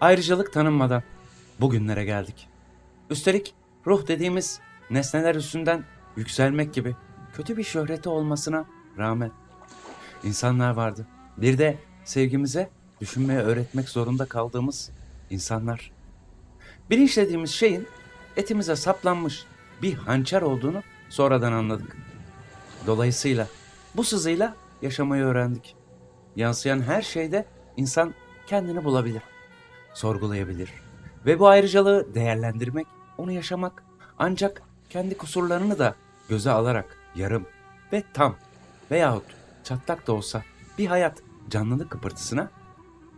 Ayrıcalık tanınmadan bugünlere geldik. Üstelik ruh dediğimiz nesneler üstünden yükselmek gibi kötü bir şöhreti olmasına rağmen insanlar vardı. Bir de sevgimize düşünmeye öğretmek zorunda kaldığımız insanlar. Bilinç dediğimiz şeyin etimize saplanmış bir hançer olduğunu sonradan anladık. Dolayısıyla bu sızıyla yaşamayı öğrendik. Yansıyan her şeyde insan kendini bulabilir, sorgulayabilir. Ve bu ayrıcalığı değerlendirmek, onu yaşamak ancak kendi kusurlarını da göze alarak yarım ve tam veyahut çatlak da olsa bir hayat canlılık kıpırtısına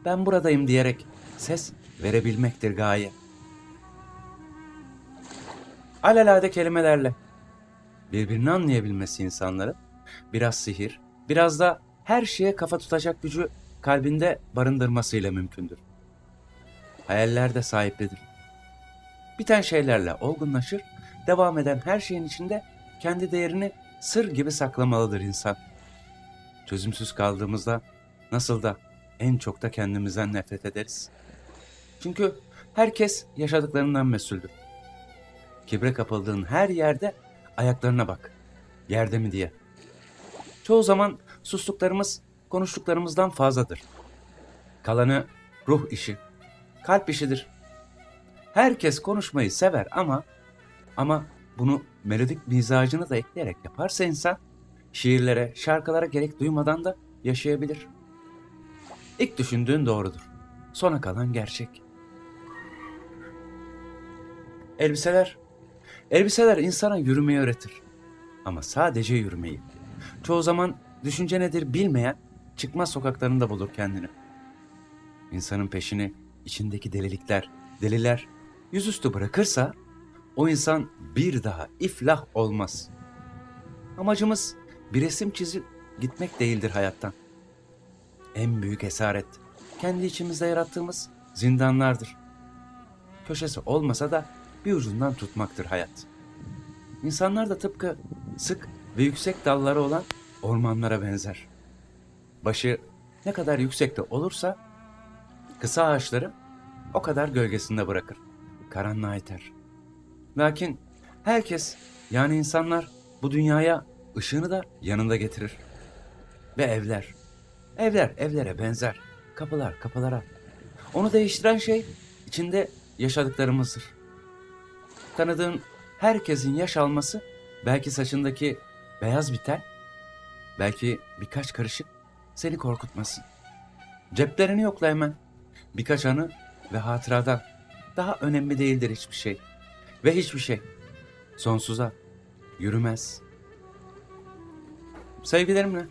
ben buradayım diyerek ses verebilmektir gaye. Alelade kelimelerle birbirini anlayabilmesi insanların biraz sihir, biraz da her şeye kafa tutacak gücü kalbinde barındırmasıyla mümkündür. Hayaller de sahipledir. Biten şeylerle olgunlaşır, devam eden her şeyin içinde kendi değerini sır gibi saklamalıdır insan. Çözümsüz kaldığımızda nasıl da en çok da kendimizden nefret ederiz. Çünkü herkes yaşadıklarından mesuldür. Kibre kapıldığın her yerde ayaklarına bak. Yerde mi diye. Çoğu zaman sustuklarımız konuştuklarımızdan fazladır. Kalanı ruh işi, kalp işidir. Herkes konuşmayı sever ama ama bunu melodik mizacını da ekleyerek yaparsa insan şiirlere, şarkılara gerek duymadan da yaşayabilir. İlk düşündüğün doğrudur. Sona kalan gerçek. Elbiseler. Elbiseler insana yürümeyi öğretir. Ama sadece yürümeyi. Çoğu zaman düşünce nedir bilmeyen çıkmaz sokaklarında bulur kendini. İnsanın peşini içindeki delilikler, deliler yüzüstü bırakırsa o insan bir daha iflah olmaz. Amacımız bir resim çizip gitmek değildir hayattan. En büyük esaret kendi içimizde yarattığımız zindanlardır. Köşesi olmasa da bir ucundan tutmaktır hayat. İnsanlar da tıpkı sık ve yüksek dalları olan ormanlara benzer. Başı ne kadar yüksekte olursa kısa ağaçları o kadar gölgesinde bırakır. Karanlığa iter. Lakin herkes yani insanlar bu dünyaya ışığını da yanında getirir. Ve evler. Evler evlere benzer. Kapılar kapılara. Onu değiştiren şey içinde yaşadıklarımızdır. Tanıdığın herkesin yaş alması belki saçındaki beyaz bir tel, belki birkaç karışık seni korkutmasın. Ceplerini yokla hemen. Birkaç anı ve hatıradan daha önemli değildir hiçbir şey. Ve hiçbir şey sonsuza yürümez. Sevgilerimle